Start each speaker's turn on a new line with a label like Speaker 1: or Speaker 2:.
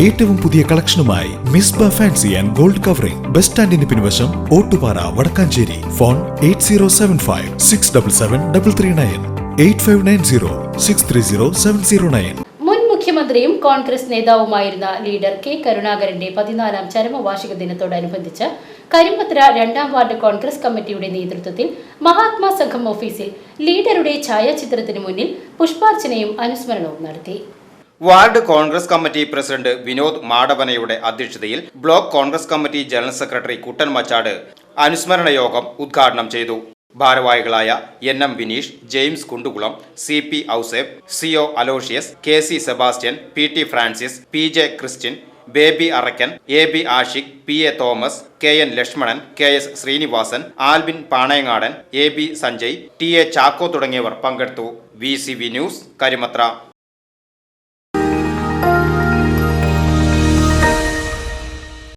Speaker 1: ഏറ്റവും പുതിയ കളക്ഷനുമായി Misba fancy and gold covering. Bus സ്റ്റാൻഡിന് പിൻവശം Ottupara Vadakkanchery. Phone eight zero seven five six double seven double three nine. Eight five nine zero six three zero seven zero nine.
Speaker 2: മുൻ മുഖ്യമന്ത്രിയും കോൺഗ്രസ് നേതാവുമായിരുന്ന leader K കരുണാകരന്റെ പതിനാലാം ചരമവാർഷിക ദിനത്തോടനുബന്ധിച്ച് കരിമ്പത്ര രണ്ടാം ward Congress കമ്മിറ്റിയുടെ നേതൃത്വത്തിൽ മഹാത്മാ സംഘം ഓഫീസിൽ ലീഡറുടെ ഛായാചിത്രത്തിന് മുന്നിൽ പുഷ്പാർച്ചനയും അനുസ്മരണവും നടത്തി.
Speaker 3: Ward Congress committee president Vinod മാടവനയുടെ അധ്യക്ഷതയിൽ block Congress committee general secretary Kuttan Machad അനുസ്മരണ യോഗം ഉദ്ഘാടനം ചെയ്തു. ഭാരവാഹികളായ N M Vineesh James Kundukulam C P Ouseph C O Aloysius K C Sebastian P T Francis P J Christian Baby Arakkan A B Ashiq P A Thomas K N Lakshmanan K S Srinivasan Albin Panayangadan A B Sanjay T A Chacko തുടങ്ങിയവർ പങ്കെടുത്തു. V C V news Karimathra.